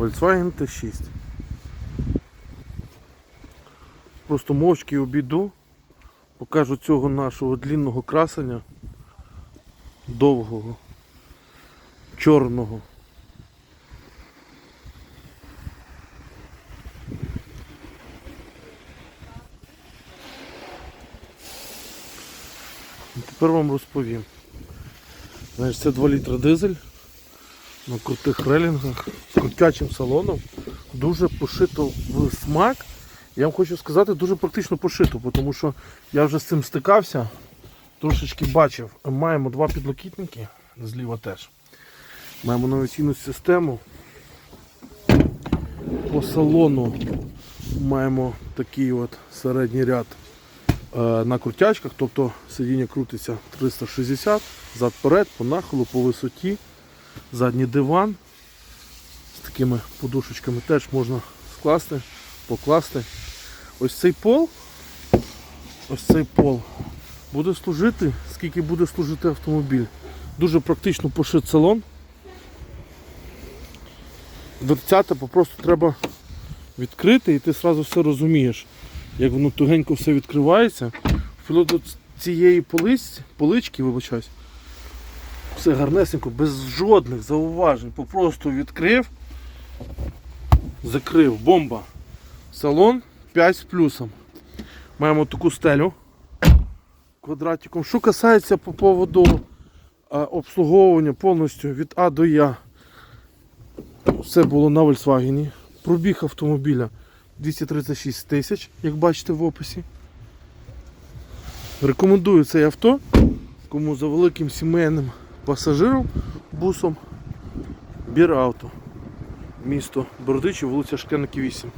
Volkswagen T6. Просто мовчки обійду, покажу цього нашого длінного красення, довгого, чорного. Тепер вам розповім. Знаєш, це 2 літра дизель на крутих релінгах, з крутячим салоном. Дуже пошито в смак. Я вам хочу сказати, дуже практично пошито, тому що я вже з цим стикався, трошечки бачив. Маємо два підлокітники, зліва теж. Маємо навіційну систему. По салону маємо такий от середній ряд е, на крутячках, тобто сидіння крутиться 360, зад перед, по нахилу, по висоті, задній диван з такими подушечками теж можна скласти, покласти. Ось цей пол, ось цей пол буде служити, скільки буде служити автомобіль. Дуже практично пошит салон. Дверцята попросту треба відкрити і ти одразу все розумієш, як воно тугенько все відкривається. Вплоть до цієї полички, вибачаюсь, все гарнесенько, без жодних зауважень. Попросту відкрив, закрив, бомба. Салон 5 з плюсом. Маємо таку стелю квадратиком. Що касається по поводу обслуговування повністю від А до Я. Все було на Volkswagen. Пробіг автомобіля 236 тисяч, як бачите в описі. Рекомендую цей авто, кому за великим сімейним пасажиром, бусом, бірауту. Місто Бородичі, вулиця Шкленики 8.